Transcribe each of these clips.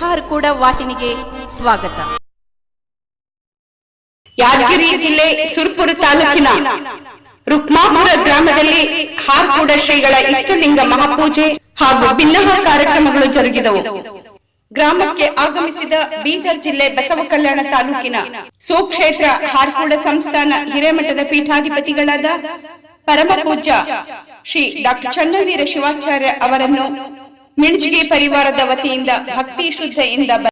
ಹಾರ್ಕೂಡ ವಾಹಿನಿಗೆ ಸ್ವಾಗತ. ಯಾದಗಿರಿ ಜಿಲ್ಲೆ ಸುರ್ಪುರ ತಾಲೂಕಿನ ರುಕ್ಮಾಪುರ ಗ್ರಾಮದಲ್ಲಿ ಹಾರ್ಕೂಡ ಶ್ರೀಗಳ ಇಷ್ಟಲಿಂಗ ಮಹಾಪೂಜೆ ಹಾಗೂ ಭಿನ್ನಹ ಕಾರ್ಯಕ್ರಮಗಳು ಜರುಗಿದವು. ಗ್ರಾಮಕ್ಕೆ ಆಗಮಿಸಿದ ಬೀದರ್ ಜಿಲ್ಲೆ ಬಸವ ಕಲ್ಯಾಣ ತಾಲೂಕಿನ ಸುಕ್ಷೇತ್ರ ಹಾರ್ಕೂಡ ಸಂಸ್ಥಾನ ಹಿರೇಮಠದ ಪೀಠಾಧಿಪತಿಗಳಾದ ಪರಮ ಪೂಜ್ಯ ಶ್ರೀ ಡಾಕ್ಟರ್ ಚನ್ನವೀರ ಶಿವಾಚಾರ್ಯ ಅವರನ್ನು ಮಿಣಜಿಗೆ ಪರಿವಾರದ ವತಿಯಿಂದ ಭಕ್ತಿ ಶ್ರದ್ಧೆಯಿಂದ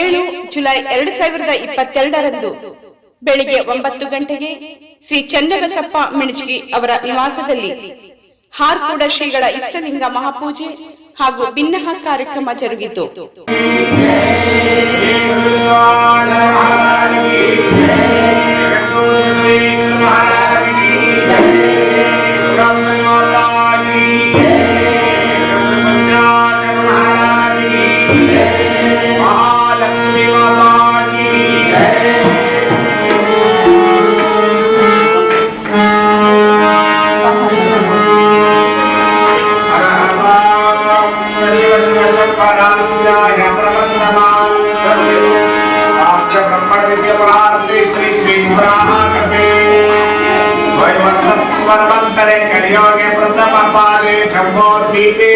ಏಳು ಜುಲೈ ಎರಡು ಸಾವಿರದ ಇಪ್ಪತ್ತೆರಡರಂದು ಬೆಳಿಗ್ಗೆ ಒಂಬತ್ತು ಗಂಟೆಗೆ ಶ್ರೀ ಚಂದ್ರಬಸಪ್ಪ ಮಿಣಜಗಿ ಅವರ ನಿವಾಸದಲ್ಲಿ ಹಾರ್ಕೂಡ ಶ್ರೀಗಳ ಇಷ್ಟಲಿಂಗ ಮಹಾಪೂಜೆ ಹಾಗೂ ಭಿನ್ನಹ ಕಾರ್ಯಕ್ರಮ ಜರುಗಿತು.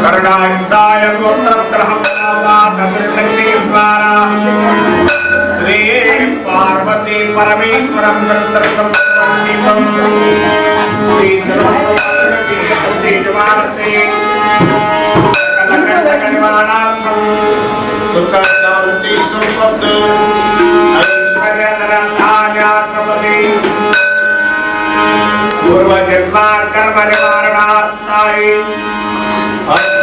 कर्णायुक्ताय गोत्रत्रहम्द्वारा श्री पार्वती परमेश्वरं वृत्रतमन्वितं श्री सर्वसमानचेतसीटवारसे कलकण्डकर्माणार्थं सुखदावती सुपत् ऐश्वर्यनरणाय समते पूर्वजन्मार्कर्मनिवारणार्थाय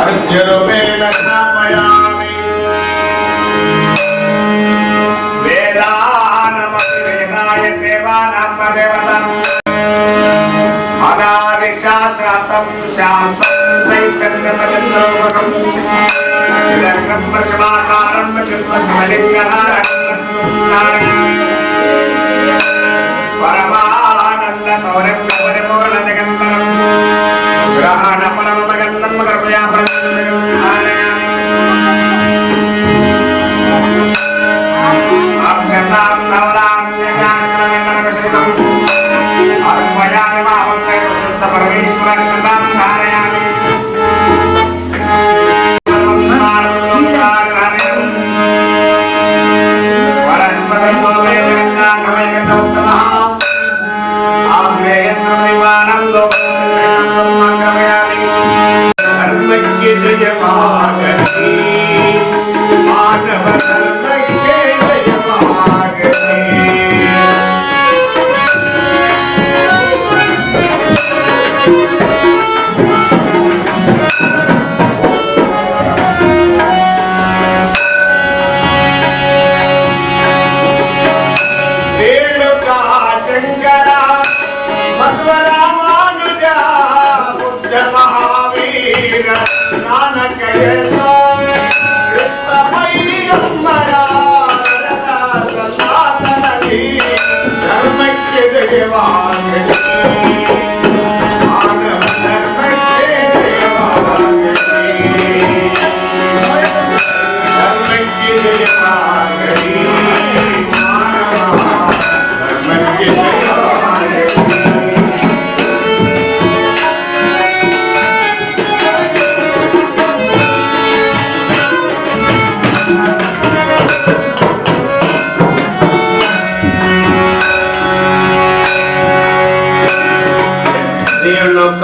अर्घ्यरूपेण स्थापयामि वेदानमपि वेदाय देवानां देवतम् अनादिशास्त्रातं शान्तं चैतन्यमजन्तोमकम् अखिलग्नं प्रचमाकारं परमानन्द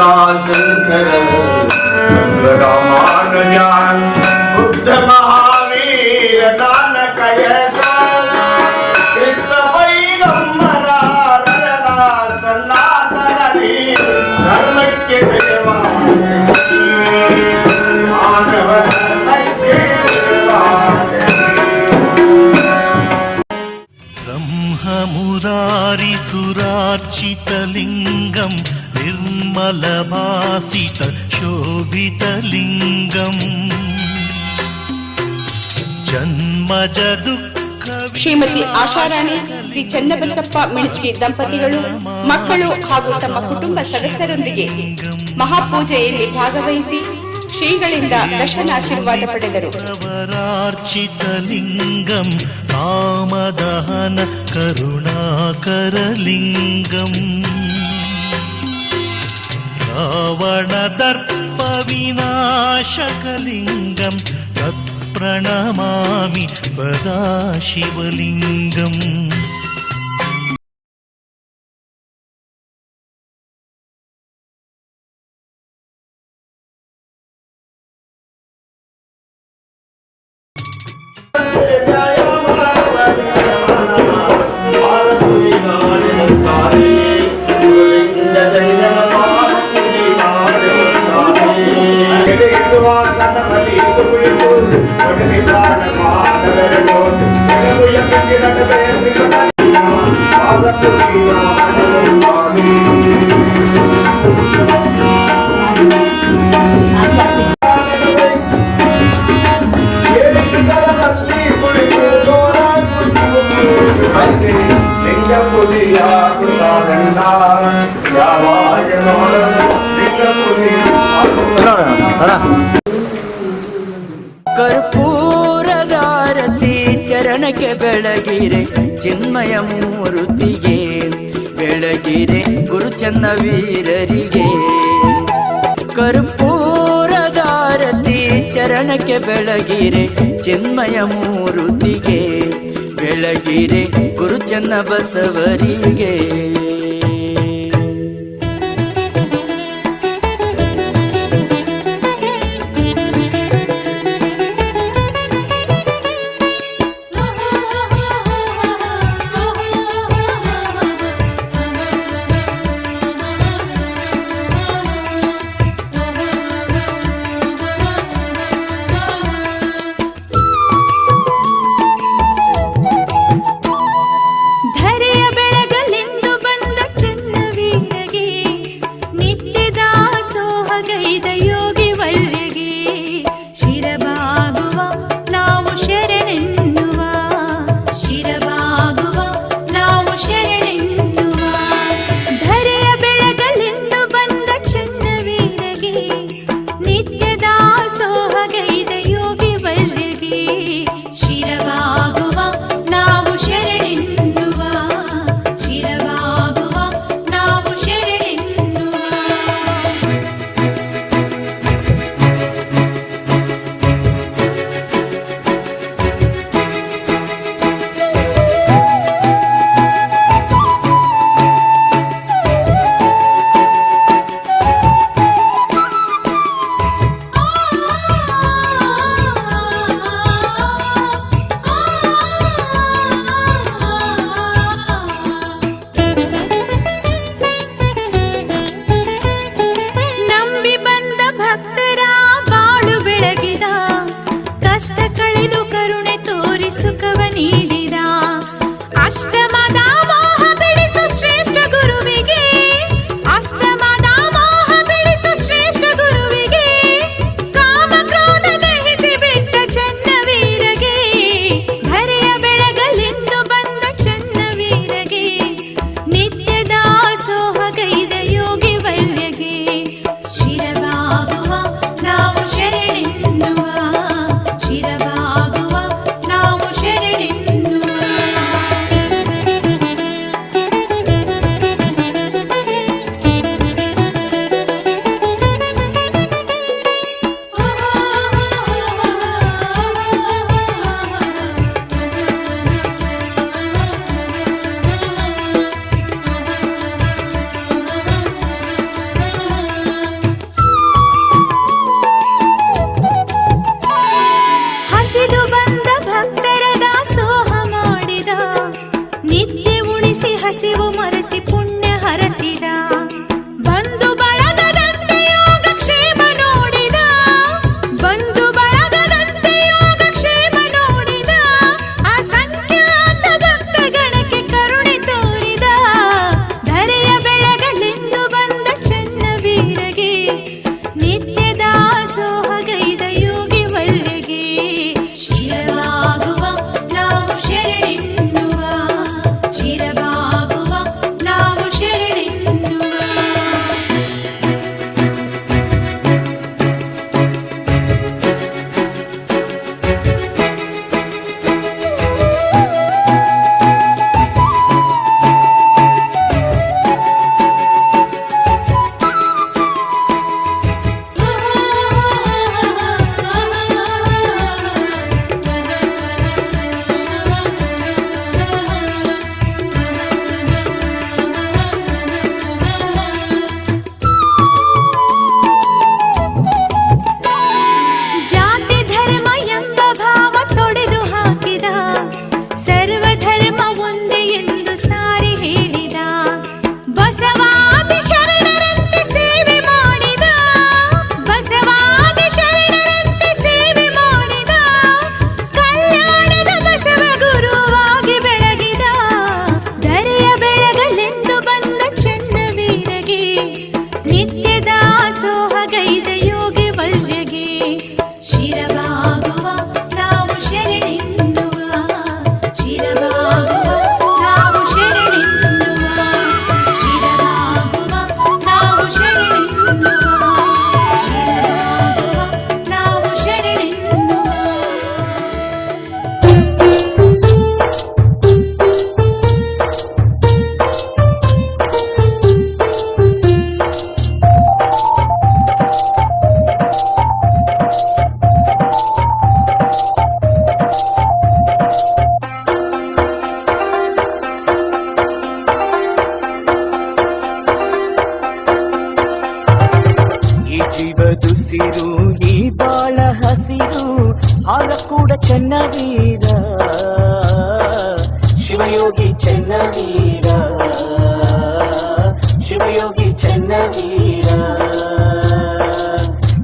Nazım Kerem Ömre निर्मलभासित शोभितलिङ्गम् जन्मज दुःख ಶ್ರೀಮತಿ ಆಶಾರಾಣಿ ಶ್ರೀ ಚನ್ನಬಸಪ್ಪ ಮಿಣಚಗಿ ದಂಪತಿಗಳು ಮಕ್ಕಳು ಹಾಗೂ ತಮ್ಮ ಕುಟುಂಬ ಸದಸ್ಯರೊಂದಿಗೆ ಮಹಾಪೂಜೆಯಲ್ಲಿ ಭಾಗವಹಿಸಿ ಶ್ರೀಗಳಿಂದ ದರ್ಶನಾಶೀರ್ವಾದ ಪಡೆದರು वरार्चितलिङ्गं कामदहन करुणाकरलिङ्गम् ராவணதர்ப்பவிநாசகலிங்கம் தத் பிரணமாமி சதாசிவலிங்கம். I'm ವೀರರಿಗೆ ಕರ್ಪೂರದಾರತಿ ಚರಣಕ್ಕೆ ಬೆಳಗಿರೆ Chinmaya ಮೂರುತಿಗೆ. ಬೆಳಗಿರೆ ಗುರುಚನ್ನ ಬಸವರಿಗೆ. see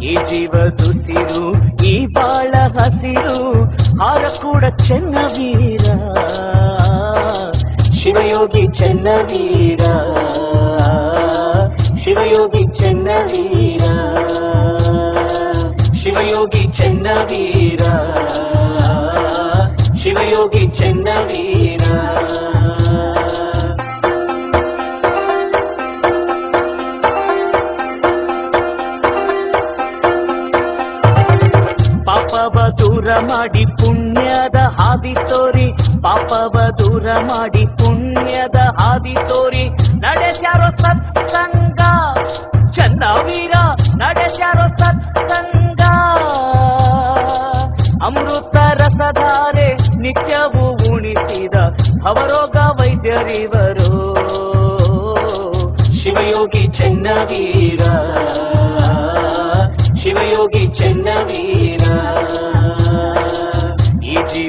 ಈ ಜೀವ ದುಸಿರು ಈ ಬಾಳ ಹಸಿರು ಹಾರ ಕೂಡ ಚೆನ್ನವೀರ ಶಿವಯೋಗಿ ಚೆನ್ನವೀರ ಶಿವಯೋಗಿ ಚೆನ್ನವೀರ ಶಿವಯೋಗಿ ಚೆನ್ನವೀರ ಶಿವಯೋಗಿ ಚೆನ್ನವೀರ ಪಾಪವ ದೂರ ಮಾಡಿ ಪುಣ್ಯದ ಹಾದಿ ತೋರಿ. ಪಾಪವ ದೂರ ಮಾಡಿ ಪುಣ್ಯದ ಹಾದಿ ತೋರಿ. ನಡೆಸ್ಯಾರೋ ಸತ್ಸಂಗ ಚನ್ನವೀರ ನಡೆಸ್ಯಾರೋ ಸತ್ಸಂಗ. ಅಮೃತ ರಸಧಾರೆ ನಿತ್ಯವೂ ಉಣಿಸಿದ ಅವರೋಗ ವೈದ್ಯರಿವರು. ಶಿವಯೋಗಿ ಚೆನ್ನವೀರ ಶಿವಯೋಗಿ ಚೆನ್ನವೀರ.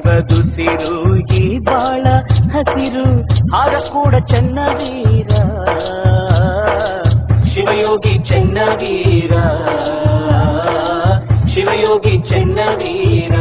ಜೀವ ಈ ಬಾಳ ಹಸಿರು ಹಾರ ಕೂಡ ಚೆನ್ನವೀರ. ಶಿವಯೋಗಿ ಚೆನ್ನವೀರ ಶಿವಯೋಗಿ ಚೆನ್ನವೀರ.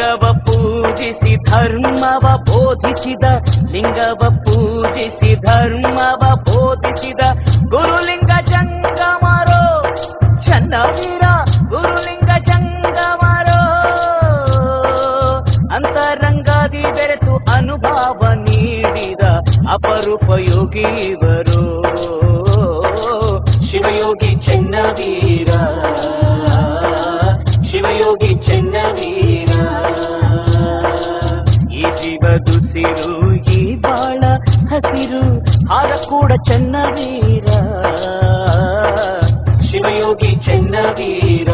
ಲಿಂಗವ ಪೂಜಿಸಿ ಧರ್ಮವ ಬೋಧಿಸಿದ ಲಿಂಗವ ಪೂಜಿಸಿ ಧರ್ಮವ ಬೋಧಿಸಿದ ಗುರುಲಿಂಗ ಜಂಗಮರೋ ಚನ್ನವೀರ ಗುರುಲಿಂಗ ಜಂಗಮರೋ ಅಂತರಂಗಾದಿ ಬೆರೆತು ಅನುಭವ ನೀಡಿದ ಅಪರೂಪ ಯೋಗಿವರು ಶಿವಯೋಗಿ ಚೆನ್ನವೀರ ಹಸಿರು ಹಾರ ಕೂಡ ಚೆನ್ನವೀರ ಶಿವಯೋಗಿ ಚೆನ್ನವೀರ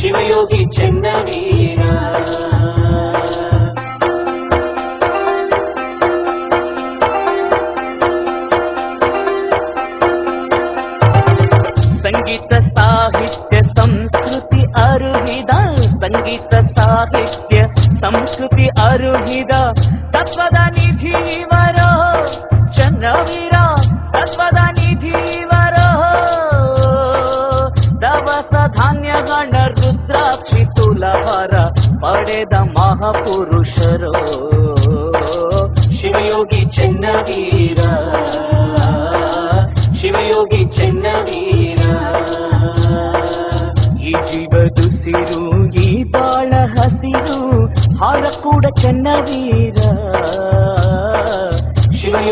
ಶಿವಯೋಗಿ ಚೆನ್ನವೀರ ಸಂಗೀತ ಸಾಹಿತ್ಯ ಸಂಸ್ಕೃತಿ ಅರುಹಿದ ಸಂಗೀತ ಸಾಹಿತ್ಯ ಸಂಸ್ಕೃತಿ ಅರುಹಿದ ತತ್ವದ ನಿಧಿವರೋ ಚಂದ್ರವೀರ ತತ್ವದ ನಿಧಿವರೋ. ದವಸ ಧಾನ್ಯಗಳ ರುದ್ರಾಕ್ಷಿ ತುಲಭರ ಪಡೆದ ಮಹಾಪುರುಷರು. ಶಿವಯೋಗಿ ಚೆನ್ನವೀರ ಶಿವಯೋಗಿ ಚೆನ್ನವೀರ. ಈ ಜೀವದುಸಿರು ಈ ಬಾಳ ಹಸಿರು, ಹಾರ ಕೂಡ ಚೆನ್ನವೀರ.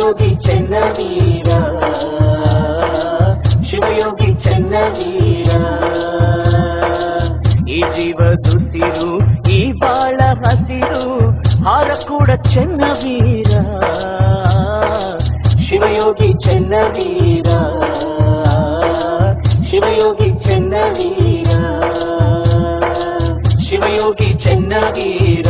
ಶಿವಯೋಗಿ ಚೆನ್ನವೀರ ಶಿವಯೋಗಿ ಚೆನ್ನವೀರ ಈ ಜೀವ ದುಸಿರು ಈ ಬಾಳ ಹಸಿರು ಹಾರ ಕೂಡ ಚೆನ್ನವೀರ ಶಿವಯೋಗಿ ಚೆನ್ನವೀರ ಶಿವಯೋಗಿ ಚೆನ್ನವೀರ ಶಿವಯೋಗಿ ಚೆನ್ನವೀರ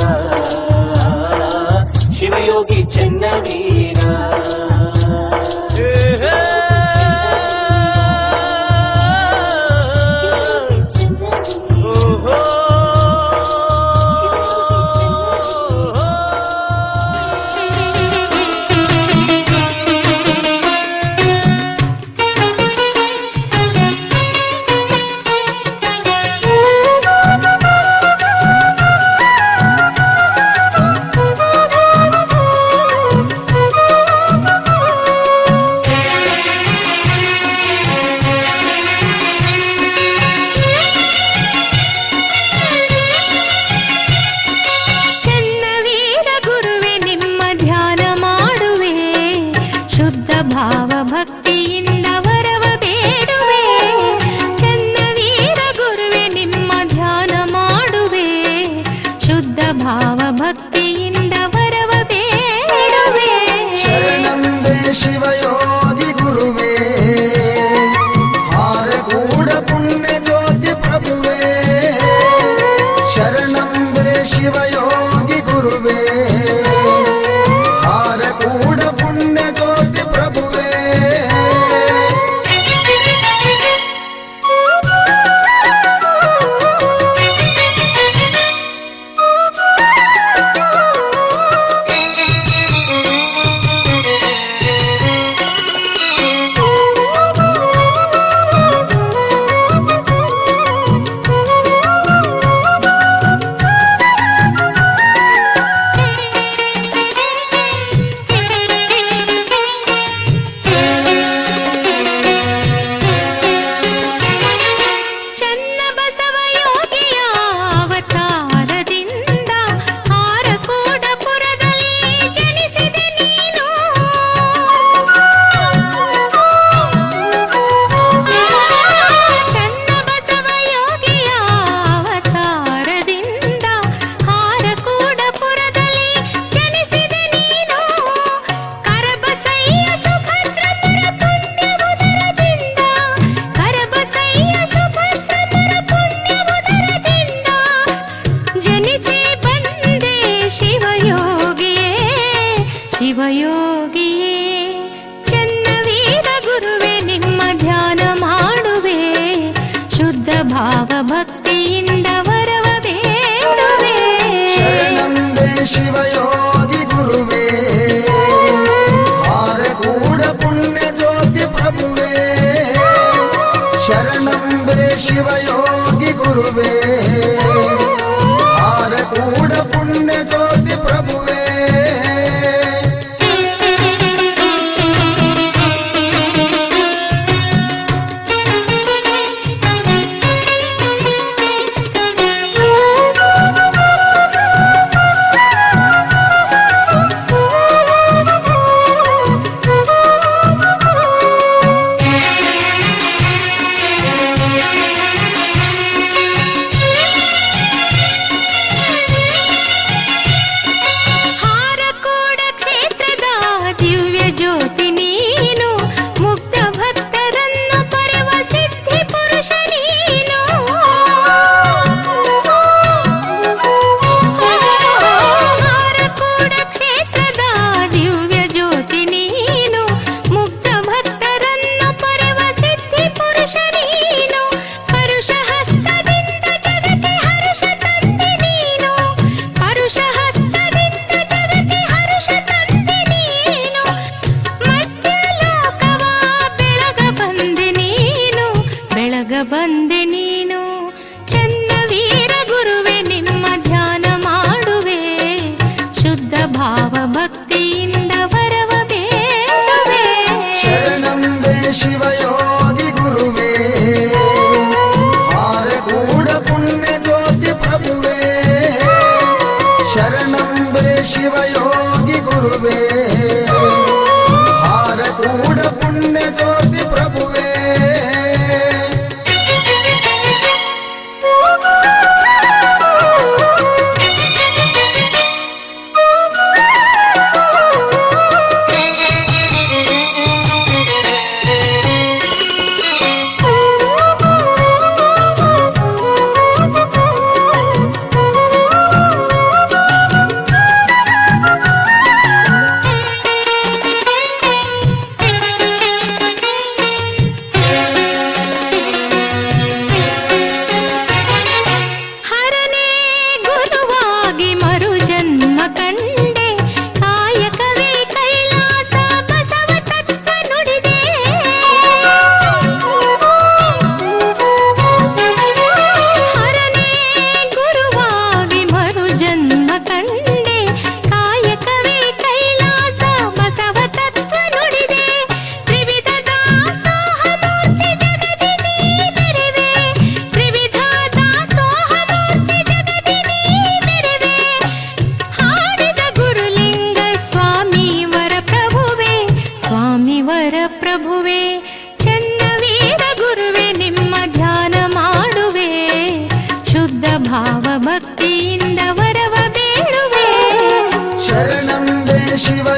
ಶರಣಂಬೆ ಶಿವಯೋಗಿ